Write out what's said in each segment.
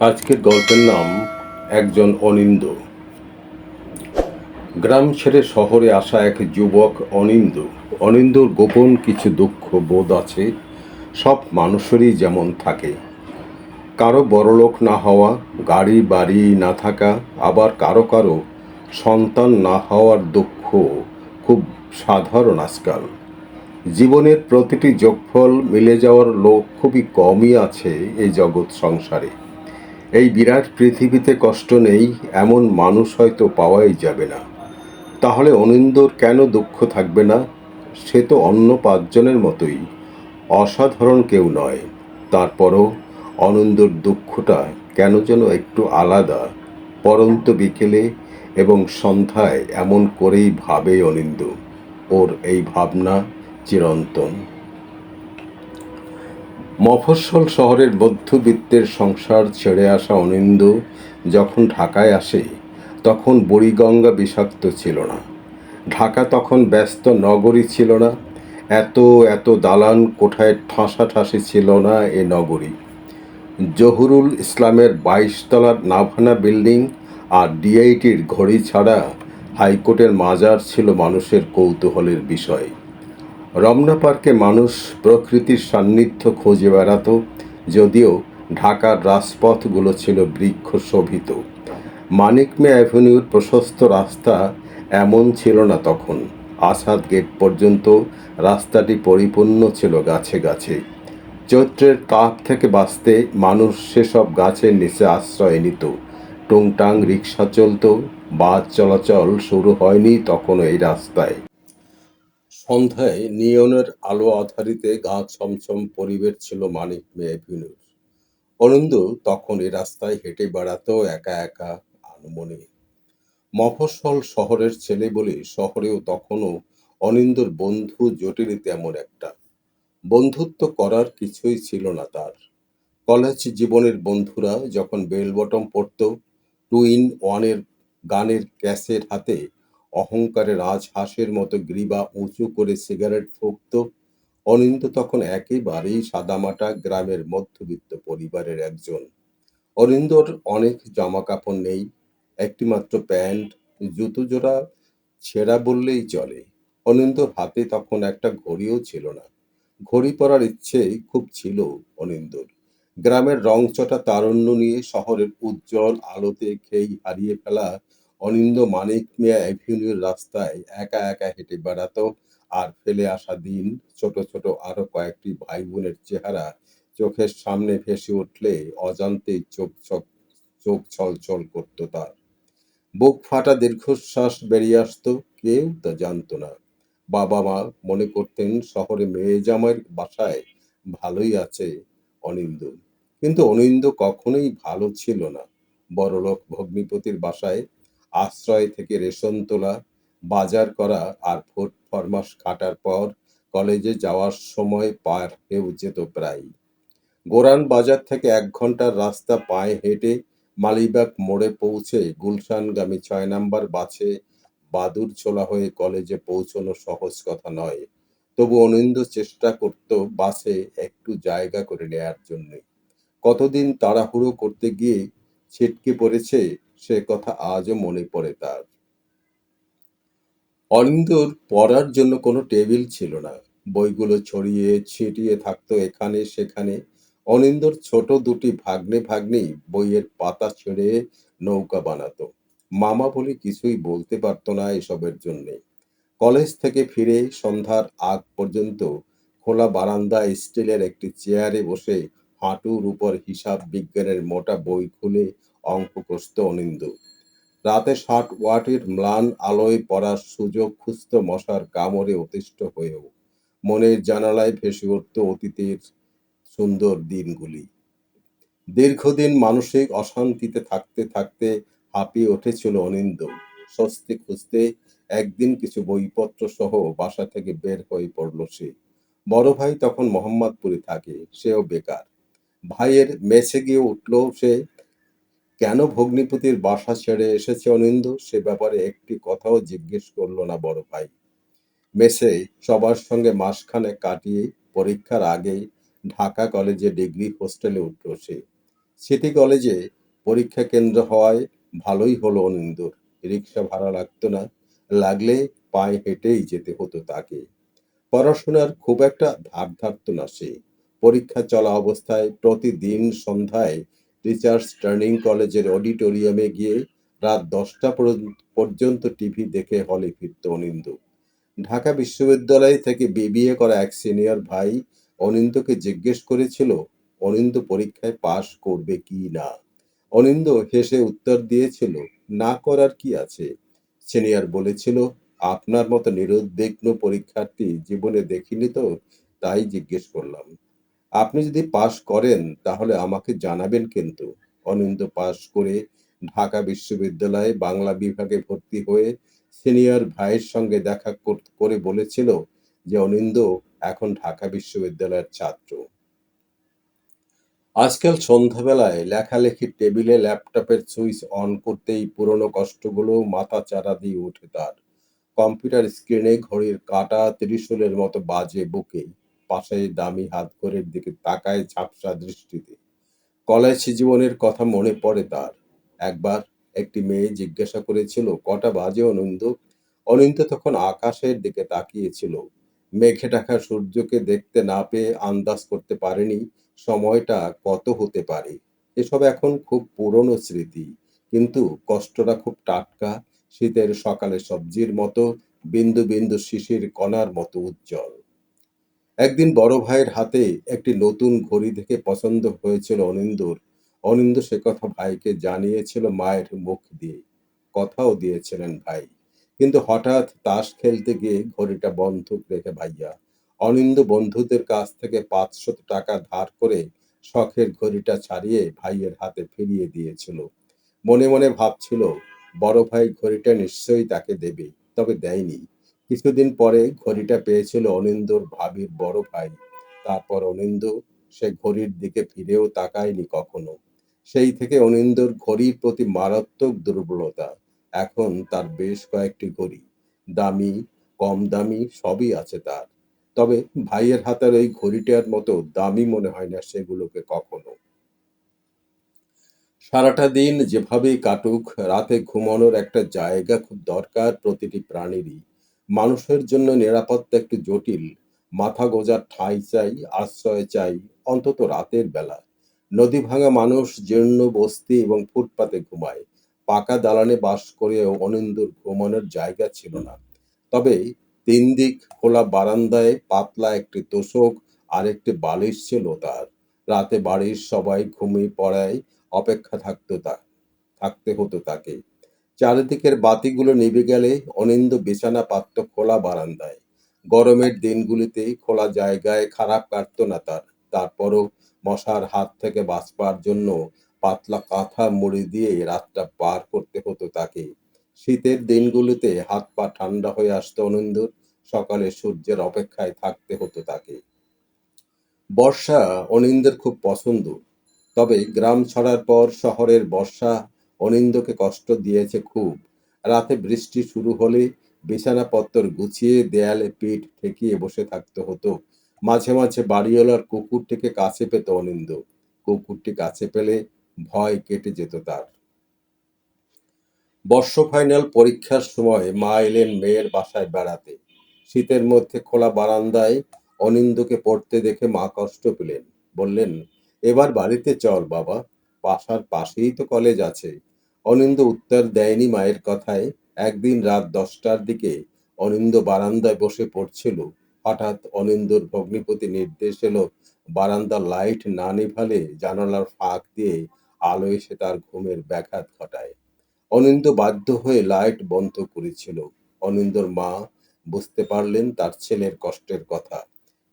আজকের গল্পের নাম একজন অনিন্দ। গ্রাম ছেড়ে শহরে আসা এক যুবক অনিন্দ। অনিন্দর গোপন কিছু দুঃখ বোধ আছে, সব মানুষেরই যেমন থাকে। কারও বড়লোক না হওয়া, গাড়ি বাড়ি না থাকা, আবার কারও কারও সন্তান না হওয়ার দুঃখ খুব সাধারণ আজকাল। জীবনের প্রতিটি যোগফল মিলে যাওয়ার লোক খুবই কমই আছে এই জগৎ সংসারে। এই বিরাট পৃথিবীতে কষ্ট নেই, এমন মানুষ হয়তো পাওয়াই যাবে না। তাহলে অনিন্দর কেন দুঃখ থাকবে না? সে তো অন্য পাঁচজনের মতোই, অসাধারণ কেউ নয়। তারপরও অনন্দর দুঃখটা কেন যেন একটু আলাদা, পরন্ত বিকেলে এবং সন্ধ্যায় এমন করেই ভাবে অনিন্দ। ওর এই ভাবনা চিরন্তন। মফস্বল শহরের মধ্যবিত্তের সংসার ছেড়ে আসা অনিন্দ যখন ঢাকায় আসে, তখন বুড়িগঙ্গা বিষাক্ত ছিল না। ঢাকা তখন ব্যস্ত নগরী ছিল না। এত এত দালান কোঠায় ঠাসাঠাসি ছিল না এ নগরী। জহুরুল ইসলামের বাইশ তলার নাভানা বিল্ডিং আর ডিআইটির ঘড়ি ছাড়া হাইকোর্টের মাজার ছিল মানুষের কৌতূহলের বিষয়। রমনা পার্কে মানুষ প্রকৃতির সান্নিধ্য খুঁজে বেড়াতো, যদিও ঢাকার রাজপথগুলো ছিল বৃক্ষ শোভিত মানিক মে অ্যাভিনিউর প্রশস্ত রাস্তা এমন ছিল না তখন। আসাদ গেট পর্যন্ত রাস্তাটি পরিপূর্ণ ছিল গাছে গাছে। চৈত্রের তাপ থেকে বাঁচতে মানুষ সেসব গাছের নিচে আশ্রয় নিত। টুংটাং রিক্সা চলতো, বাস চলাচল শুরু হয়নি তখনও এই রাস্তায়। সন্ধ্যায় নিয়নের আলো আধারিতে গা ছমছম পরিবেশ ছিল মানিক মে অ্যাভিনিউর অনন্দ তখন এ রাস্তায় হেঁটে বেড়াতো একা একা আনমনে। মফস্বল শহরের ছেলে বলে শহরেও তখনও অনিন্দর বন্ধু জটিল তেমন একটা। বন্ধুত্ব করার কিছুই ছিল না তার। কলেজ জীবনের বন্ধুরা যখন বেল বটম পড়ত টু ইন ওয়ানের গানের ক্যাসেট হাতে অহংকারে রাজহাঁসের মতো গ্রীবা উঁচু করে সিগারেট ফুঁকত। অনিন্দ তখন একেবারেই সাদামাটা গ্রামের মধ্যবিত্ত পরিবারের একজন। অরিন্দর অনেক জামা কাপড় নেই, একটিমাত্র প্যান্ট জুতো জোড়া ছেঁড়া বললেই চলে। অনিন্দর হাতে তখন একটা ঘড়িও ছিল না। ঘড়ি পরার ইচ্ছে খুব ছিল অনিন্দর। গ্রামের রংচটা তারুণ্য নিয়ে শহরের উজ্জ্বল আলোতে খেই হারিয়ে ফেলা অনিন্দ মানিক মিয়া অ্যাভিনিউর রাস্তায় একা একা হেঁটে বেড়াতো আর ফেলে আসা দিন ছোট ছোট আরও কয়েকটি ভাই বোনের চেহারা চোখের সামনে ভেসে উঠলে অজান্তেই চোখ চোখ চোখ ছলছল করতো তার। বুক ফাটা দীর্ঘশ্বাস বেরিয়ে আসতো, কেউ তা জানতো না। বাবা মা মনে করতেন শহরে মেয়ে জামাইয়ের বাসায় ভালোই আছে অনিন্দ কিন্তু অনিন্দ কখনোই ভালো ছিল না। বড়লোক ভগ্নিপতির বাসায় আশ্রয় থেকে রেশন তোলা, বাজার করা আর ভোট ফরমাস কাটার পর কলেজে যাওয়ার সময় পার হয়েও যেত প্রায় গোরান বাজার থেকে এক ঘণ্টার রাস্তা পায়ে হেঁটে মালিবাগ মোড়ে পৌঁছে গুলশানগামী ছয় নাম্বার বাসে বাদুর ছোলা হয়ে কলেজে পৌঁছানো সহজ কথা নয়। তবু অনিন্দ চেষ্টা করত বাসে একটু জায়গা করে নেয়ার জন্য। কতদিন তাড়াহুড়ো করতে গিয়ে ছিটকে পড়েছে, সে কথা আজও মনে পড়ে তার। অনিন্দর পড়ার জন্য কোনো টেবিল ছিল না। বইগুলো ছড়িয়ে ছিটিয়ে থাকতো এখানে সেখানে। অনিন্দর ছোট দুটি ভাগ্নে ভাগ্নেই বইয়ের পাতা ছেড়ে নৌকা বানাতো। মামা বলে কিছুই বলতে পারতো না এসবের জন্যে। কলেজ থেকে ফিরে সন্ধ্যার আগ পর্যন্ত খোলা বারান্দায় স্টিলের একটি চেয়ারে বসে হাঁটুর উপর হিসাব বিজ্ঞানের মোটা বই খুলে অঙ্ক কষত অনিন্দ। রাতে ষাট ওয়াটের ম্লান আলোয় পড়ার সুযোগ খুঁজত মশার কামড়ে অতিষ্ঠ হয়েও। মনের জানালায় ভেসে উঠত অতীতের সুন্দর দিনগুলি। দীর্ঘদিন মানসিক অশান্তিতে থাকতে থাকতে হাঁপিয়ে উঠেছিল অনিন্দ। স্বস্তি খুঁজতে একদিন কিছু বইপত্র সহ বাসা থেকে বের হয়ে পড়ল সে। বড় ভাই তখন মোহাম্মদপুরে থাকে, সেও বেকার। ভাইয়ের মেছে গিয়ে উঠল সে। কেন ভগ্নিপতির বাসা ছেড়ে এসেছে অনিন্দ? সে ব্যাপারে একটি কথাও জিজ্ঞেস করল না বড় ভাই। মেসে সবার সঙ্গে মাসখানে কাটিয়ে পরীক্ষার আগেই ঢাকা কলেজে ডিগ্রি হোস্টেলে উঠল সে। সিটি কলেজে পরীক্ষা কেন্দ্র হওয়ায় ভালোই হলো অনিন্দুর। রিক্সা ভাড়া লাগতো না, লাগলে পায়ে হেঁটেই যেতে হতো তাকে। পড়াশোনার খুব একটা ধার ধারত না সে। পরীক্ষা চলা অবস্থায় প্রতিদিন সন্ধ্যায় টিচার্স ট্রেনিং কলেজের অডিটোরিয়ামে গিয়ে রাত দশটা পর্যন্ত টিভি দেখে হলে ফিরত অনিন্দু। ঢাকা বিশ্ববিদ্যালয় থেকে বিবিএ করা এক সিনিয়র ভাই অনিন্দকে জিজ্ঞেস করেছিল, অনিন্দ পরীক্ষায় পাশ করবে কি না? অনিন্দ হেসে উত্তর দিয়েছিল, না করার কি আছে? সিনিয়র বলেছিল, আপনার মতো নিরুদ্বিগ্ন পরীক্ষার্থী জীবনে দেখিনি তো, তাই জিজ্ঞেস করলাম। আপনি যদি পাশ করেন, তাহলে আমাকে জানাবেন কিন্তু। অনিন্দ পাশ করে ঢাকা বিশ্ববিদ্যালয়ে বাংলা বিভাগে ভর্তি হয়ে সিনিয়র ভাইয়ের সঙ্গে দেখা করে বলেছিল যে, অনিন্দ, এখন ঢাকা বিশ্ববিদ্যালয়ের ছাত্র। আজকাল সন্ধ্যাবেলায় লেখালেখির টেবিলে ল্যাপটপের সুইচ অন করতেই পুরনো কষ্টগুলো মাথা চারা দিয়ে ওঠে তার। কম্পিউটার স্ক্রিনে ঘড়ির কাটা ত্রিশূলের মতো বাজে বুকে। পাশে দামি হাত ঘড়ির দিকে তাকায় ঝাপসা দৃষ্টিতে। কলেজ জীবনের কথা মনে পড়ে তার। একবার একটি মেয়ে জিজ্ঞাসা করেছিল, কটা বাজে অনন্ত? অনন্ত তখন আকাশের দিকে তাকিয়েছিল। মেঘে ঢাকা সূর্যকে দেখতে না পেয়ে আন্দাজ করতে পারেনি সময়টা কত হতে পারে। এসব এখন খুব পুরনো স্মৃতি, কিন্তু কষ্টটা খুব টাটকা। শীতের সকালে সবজির মতো, বিন্দু বিন্দু শিশির কণার মতো উজ্জ্বল। একদিন বড় ভাইয়ের হাতে একটি নতুন ঘড়ি দেখে পছন্দ হয়েছিল অনিন্দুর। অনিন্দ সে কথা ভাইকে জানিয়েছিল মায়ের মুখ দিয়ে। কথাও দিয়েছিলেন ভাই। কিন্তু হঠাৎ তাস খেলতে গিয়ে ঘড়িটা বন্ধক রেখে ভাইয়া, অনিন্দ বন্ধুদের কাছ থেকে পাঁচশত টাকা ধার করে শখের ঘড়িটা ছাড়িয়ে ভাইয়ের হাতে ফিরিয়ে দিয়েছিল। মনে মনে ভাবছিল, বড় ভাই ঘড়িটা নিশ্চয়ই তাকে দেবে, তবে দেয়নি। কিছুদিন পরে ঘড়িটা পেয়েছিল অনিন্দর ভাবির বড় ভাই। তারপর অনিন্দ সে ঘড়ির দিকে ফিরেও তাকায়নি কখনো। সেই থেকে অনিন্দর ঘড়ির প্রতি মারাত্মক দুর্বলতা। এখন তার বেশ কয়েকটি ঘড়ি। দামি, কম দামি সবই আছে তার। তবে ভাইয়ের হাতের ওই ঘড়িটার মতো দামি মনে হয় না সেগুলোকে কখনো। সারাটা দিন যেভাবেই কাটুক, রাতে ঘুমানোর একটা জায়গা খুব দরকার প্রতিটি প্রাণীরই। মানুষের জন্য নিরাপত্তা একটু জটিল। মাথা গোজার ঠাঁই চাই, আশ্রয় চাই, অন্তত রাতের বেলা। নদী ভাঙা মানুষ জীর্ণ বস্তি এবং ফুটপাতে ঘুমায়। পাকা দালানে বাস করেও অনিন্দুর ঘুমানোর জায়গা ছিল না। তবে তিন দিক খোলা বারান্দায় পাতলা একটি তোষক আর একটি বালিশ ছিল তার। রাতে বাড়ির সবাই ঘুমিয়ে পড়ায় অপেক্ষা থাকতো তা, থাকতে হতো তাকে। চারিদিকের বাতিগুলো নিভে গেলে অনিন্দ বিছানা পাত্র খোলা বারান্দায়। গরমের দিনগুলিতে খোলা জায়গায় খারাপ কাটতো না তার। তারপরও মশার হাত থেকে বাঁচবার জন্য পাতলা কাঁথা মুড়ি দিয়ে রাতটা পার করতে হতো তাকে। শীতের দিনগুলিতে হাত পা ঠান্ডা হয়ে আসতো অনিন্দুর। সকালে সূর্যের অপেক্ষায় থাকতে হতো তাকে। বর্ষা অনিন্দের খুব পছন্দ। তবে গ্রাম ছাড়ার পর শহরের বর্ষা অনিন্দকে কষ্ট দিয়েছে খুব। রাতে বৃষ্টি শুরু হলে বিছানাপত্র গুছিয়ে দেয়ালে পিঠ ঠেকিয়ে বসে থাকতে হতো। মাঝে মাঝে বাড়িওয়ালার কুকুরটিকে কাছে পেত অনিন্দ। কুকুরটি কাছে পেলে ভয় কেটে যেত তার। বর্ষ ফাইনাল পরীক্ষার সময় মা এলেন মেয়ের বাসায় বেড়াতে। শীতের মধ্যে খোলা বারান্দায় অনিন্দকে পড়তে দেখে মা কষ্ট পেলেন। বললেন, এবার বাড়িতে চল বাবা। বাসার পাশেই তো কলেজ আছে। অনিন্দ উত্তর দেয়নি মায়ের কথায়। একদিন রাত দশটার দিকে অনিন্দ বারান্দায় বসে পড়ছিল। হঠাৎ অনিন্দর ভগ্নিপতি নির্দেশ এলো বারান্দার লাইট না নিভালে জানালার ফাঁক দিয়ে আলো এসে তার ঘুমের ব্যাঘাত ঘটায়। অনিন্দ বাধ্য হয়ে লাইট বন্ধ করেছিল। অনিন্দর মা বুঝতে পারলেন তার ছেলের কষ্টের কথা।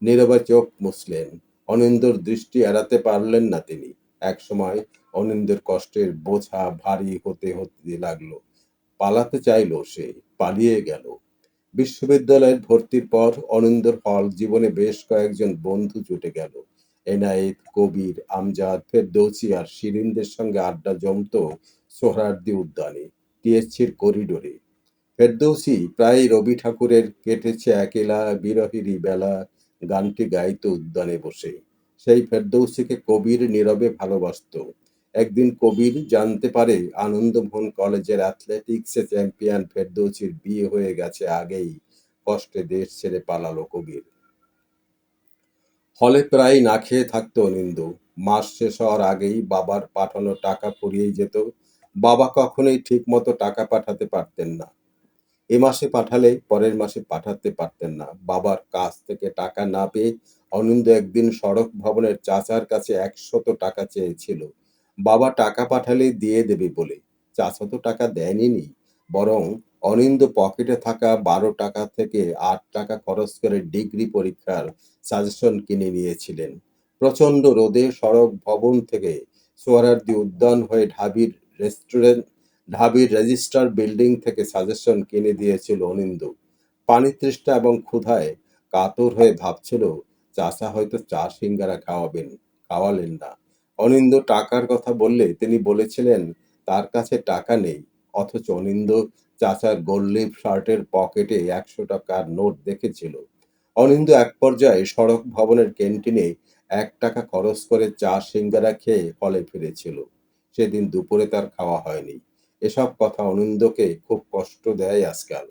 নীরবে চোখ মুছলেন। অনিন্দর দৃষ্টি এড়াতে পারলেন না তিনি। একসময় অনিন্দের কষ্টের বোঝা ভারী হতে হতে লাগল। পালাতে চাইল সে, পালিয়ে গেল। বিশ্ববিদ্যালয়ের ভর্তির পর অনিন্দর হল জীবনে বেশ কয়েকজন বন্ধু জুটে গেল। এনায়েত, কবির, আমজাদ, ফেরদৌসি আর শিরিনদের সঙ্গে আড্ডা জমত সোহরার্দি উদ্যানে, টিএসসির করিডোরে। ফেরদৌসি প্রায় রবি ঠাকুরের কেটেছে একেলা বিরহিরি বেলা গানটি গাইত উদ্যানে বসে। সেই ফেরদৌসিকে কবির নীরবে ভালোবাসত। একদিন কবির জানতে পারে আনন্দমোহন কলেজের অ্যাথলেটিক্সে চ্যাম্পিয়ন ফেরদৌসির বিয়ে হয়ে গেছে আগেই। কষ্টে দেশ ছেড়ে পালালো কবির। হলে প্রায় না খেয়ে থাকতো অনিন্দু। মাস শেষ হওয়ার আগেই বাবার পাঠানো টাকা ফুরিয়ে যেত। বাবা কখনোই ঠিক মতো টাকা পাঠাতে পারতেন না। এ মাসে পাঠালে পরের মাসে পাঠাতে পারতেন না। বাবার কাছ থেকে টাকা না পেয়ে অনিন্দ একদিন সড়ক ভবনের চাচার কাছে একশত টাকা চেয়েছিল। বাবা টাকা পাঠালে দিয়ে দেবে বলে। চাচা তো টাকা দেয়নি, বরং অনিন্দ পকেটে থাকা বারো টাকা থেকে আট টাকা খরচ করে ডিগ্রি পরীক্ষার সাজেশন কিনে নিয়েছিলেন। প্রচণ্ড রোদে সড়ক ভবন থেকে সোয়ারার্দি উদ্যান হয়ে ঢাবির রেস্টুরেন্ট, ঢাবির রেজিস্ট্রার বিল্ডিং থেকে সাজেশন কিনে দিয়েছিল অনিন্দু। পানি তৃষ্ণা এবং ক্ষুধায় কাতর হয়ে ভাবছিল চাচা হয়তো চা সিঙ্গারা খাওয়াবেন, খাওয়ালেন না। অনিন্দ টাকার কথা বললে তিনি বলেছিলেন, তার কাছে টাকা নেই, অথচ অনিন্দ চাচার গোল্লিপ শার্টের পকেটে একশো টাকার নোট দেখেছিল। অনিন্দ এক পর্যায়ে সড়ক ভবনের ক্যান্টিনে এক টাকা খরচ করে চা সিঙ্গারা খেয়ে হলে ফিরেছিল। সেদিন দুপুরে তার খাওয়া হয়নি। এসব কথা অনিন্দকে খুব কষ্ট দেয় আজকাল।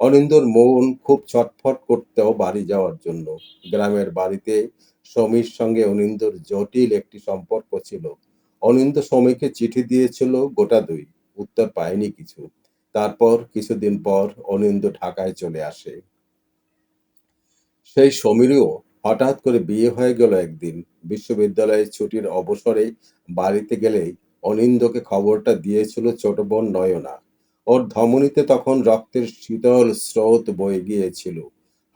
অনিন্দর মন খুব ছটফট করতেও বাড়ি যাওয়ার জন্য। গ্রামের বাড়িতে সমীর সঙ্গে অনিন্দর জটিল একটি সম্পর্ক ছিল। অনিন্দ সমীকে চিঠি দিয়েছিল গোটা দুই, উত্তর পায়নি কিছু। তারপর কিছুদিন পর অনিন্দ ঢাকায় চলে আসে। সেই সমীরও হঠাৎ করে বিয়ে হয়ে গেল একদিন। বিশ্ববিদ্যালয়ের ছুটির অবসরে বাড়িতে গেলেই অনিন্দকে খবরটা দিয়েছিল ছোট বোন নয়না। ওর ধমনীতে তখন রক্তের শীতল স্রোত বয়ে গিয়েছিল।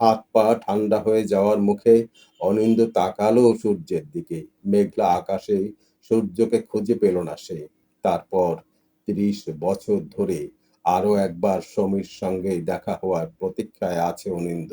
হাত পা ঠান্ডা হয়ে যাওয়ার মুখে অনিন্দ তাকালো সূর্যের দিকে। মেঘলা আকাশে সূর্যকে খুঁজে পেল না সে। তারপর ত্রিশ বছর ধরে আরও একবার সমীর সঙ্গে দেখা হওয়ার প্রতীক্ষায় আছে অনিন্দ।